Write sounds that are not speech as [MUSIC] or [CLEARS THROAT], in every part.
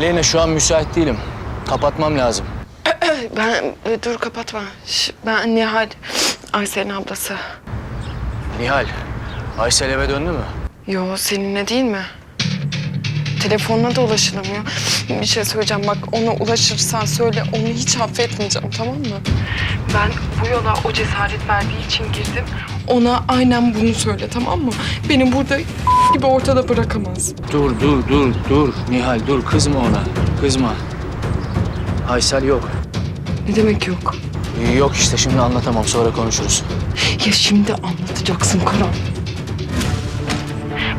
Aleyna şu an müsait değilim. Kapatmam lazım. [CLEARS THROAT] Ben e, dur kapatma. Ş- Ben Nihal, Aysel'in ablası. Nihal, Aysel eve döndü mü? Yo seninle değil mi? Telefonuna da ulaşılamıyor. Bir şey söyleyeceğim bak ona ulaşırsan söyle onu hiç affetmeyeceğim tamam mı? Ben bu yola o cesaret verdiği için girdim. Ona aynen bunu söyle tamam mı? Beni burada [LAUGHS] gibi ortada bırakamaz. Dur, dur, dur, dur. Nihal dur, kızma ona. Kızma. Aysel yok. Ne demek yok? Yok işte şimdi anlatamam sonra konuşuruz. Ya şimdi anlatacaksın Karan.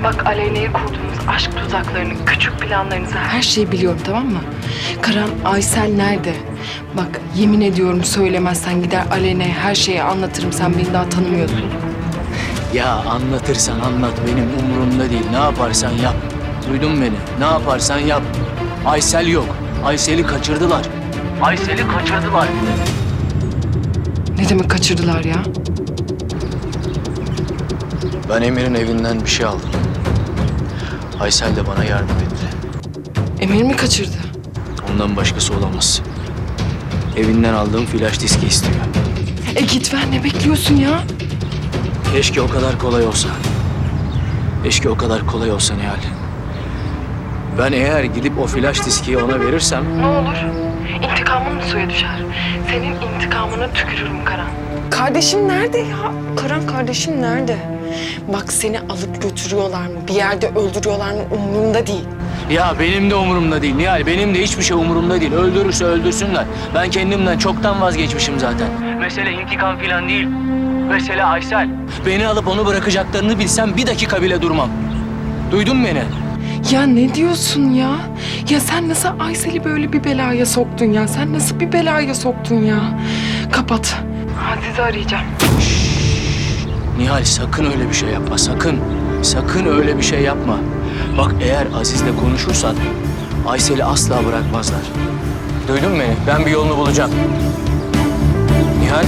Bak Aleyna'ya kurduğunuz aşk tuzaklarını, küçük planlarınızı her şeyi biliyorum tamam mı? Karan Aysel nerede? Bak yemin ediyorum söylemezsen gider Aleyna'ya her şeyi anlatırım. Sen beni daha tanımıyorsun. Ya anlatırsan anlat benim umurumda değil. Ne yaparsan yap. Duydun beni. Ne yaparsan yap. Aysel yok. Aysel'i kaçırdılar. Aysel'i kaçırdılar. Ne demek kaçırdılar ya? Ben Emir'in evinden bir şey aldım. Aysel de bana yardım etti. Emir mi kaçırdı? Ondan başkası olamaz. Evinden aldığım flash diski istiyor. E git ver ne bekliyorsun ya? Keşke o kadar kolay olsa. Keşke o kadar kolay olsa Nihal. Ben eğer gidip o flash diskiyi ona verirsem... Ne olur? İntikamın mı suya düşer? Senin intikamını tükürürüm Karan. Kardeşim nerede ya? Karan kardeşim nerede? Bak seni alıp götürüyorlar mı? Bir yerde öldürüyorlar mı? Umurumda değil. Ya benim de umurumda değil Nihal. Benim de hiçbir şey umurumda değil. Öldürürse öldürsünler. Ben kendimden çoktan vazgeçmişim zaten. Mesele intikam falan değil. Mesele Aysel. Beni alıp onu bırakacaklarını bilsem bir dakika bile durmam. Duydun mu beni? Ya ne diyorsun ya? Ya sen nasıl Aysel'i böyle bir belaya soktun ya? Sen nasıl bir belaya soktun ya? Kapat. Aziz'i arayacağım. Nihal sakın öyle bir şey yapma sakın. Sakın öyle bir şey yapma. Bak eğer Aziz'le konuşursan Aysel'i asla bırakmazlar. Duydun mu beni? Ben bir yolunu bulacağım. Nihal.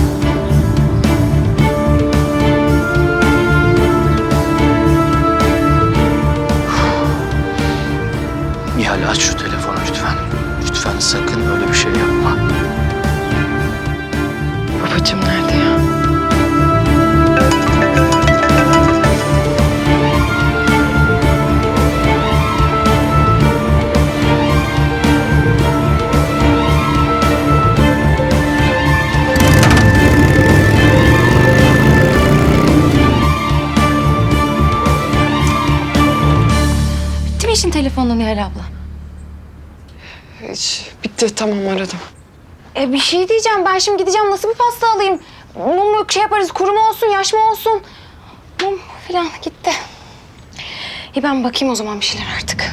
Abla? Hiç bitti tamam aradım. E bir şey diyeceğim. Ben şimdi gideceğim. Nasıl bir pasta alayım? Mum şey yaparız. Kuru mu olsun, yaş mı olsun? Mum falan gitti. İyi ben bakayım o zaman bir şeyler artık.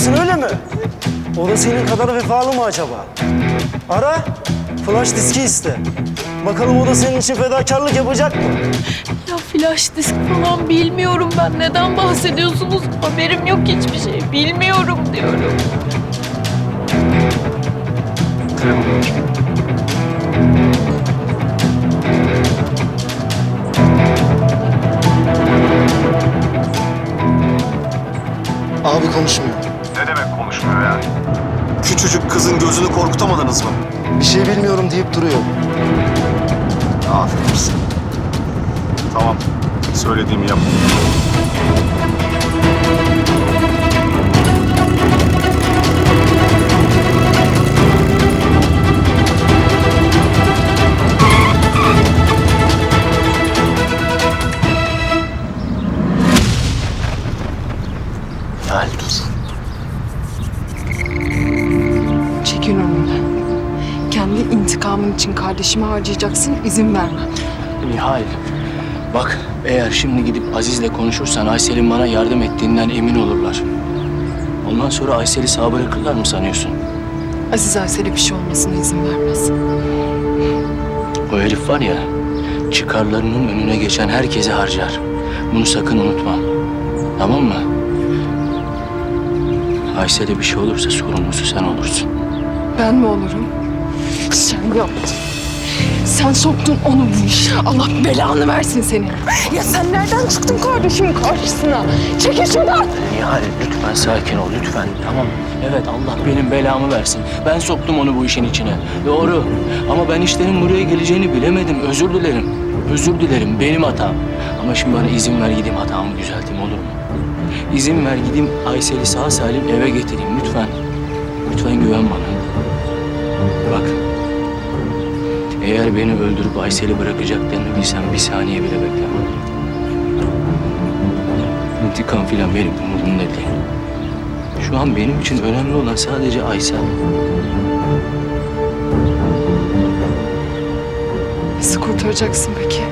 Koruyorsun öyle mi? O da senin kadar vefalı mı acaba? Ara, flash diski iste. Bakalım o da senin için fedakarlık yapacak mı? Ya flash disk falan bilmiyorum ben. Neden bahsediyorsunuz? Haberim yok hiçbir şey. Bilmiyorum diyorum. Abi konuşmuyor. Gözünü korkutamadınız mı? Bir şey bilmiyorum deyip duruyor. Aferin size. Tamam. Söylediğimi yap. İntikamın için kardeşimi harcayacaksın, izin vermem. Nihal, bak eğer şimdi gidip Aziz'le konuşursan Aysel'in bana yardım ettiğinden emin olurlar. Ondan sonra Aysel'i sağ bırakırlar mı sanıyorsun? Aziz Aysel'e bir şey olmasına izin vermez. O herif var ya, çıkarlarının önüne geçen herkesi harcar. Bunu sakın unutma. Tamam mı? Aysel'e bir şey olursa sorumlusu sen olursun. Ben mi olurum? Sen yaptın. Sen soktun onu bu işe. Allah belanı versin seni. Ya sen nereden çıktın kardeşimin karşısına? Çekil şuradan. Nihal lütfen sakin ol lütfen tamam? Evet Allah benim belamı versin. Ben soktum onu bu işin içine. Doğru. Ama ben işlerin buraya geleceğini bilemedim. Özür dilerim. Özür dilerim. Benim hatam. Ama şimdi bana izin ver gideyim hatamı düzelteyim olur mu? İzin ver gideyim Aysel'i sağ salim eve getireyim lütfen. Lütfen güven bana. Bak. Eğer beni öldürüp Aysel'i bırakacaklarını bilsem bir saniye bile beklemem. İntikam filan benim umurumda değil. Şu an benim için önemli olan sadece Aysel. Nasıl kurtaracaksın peki?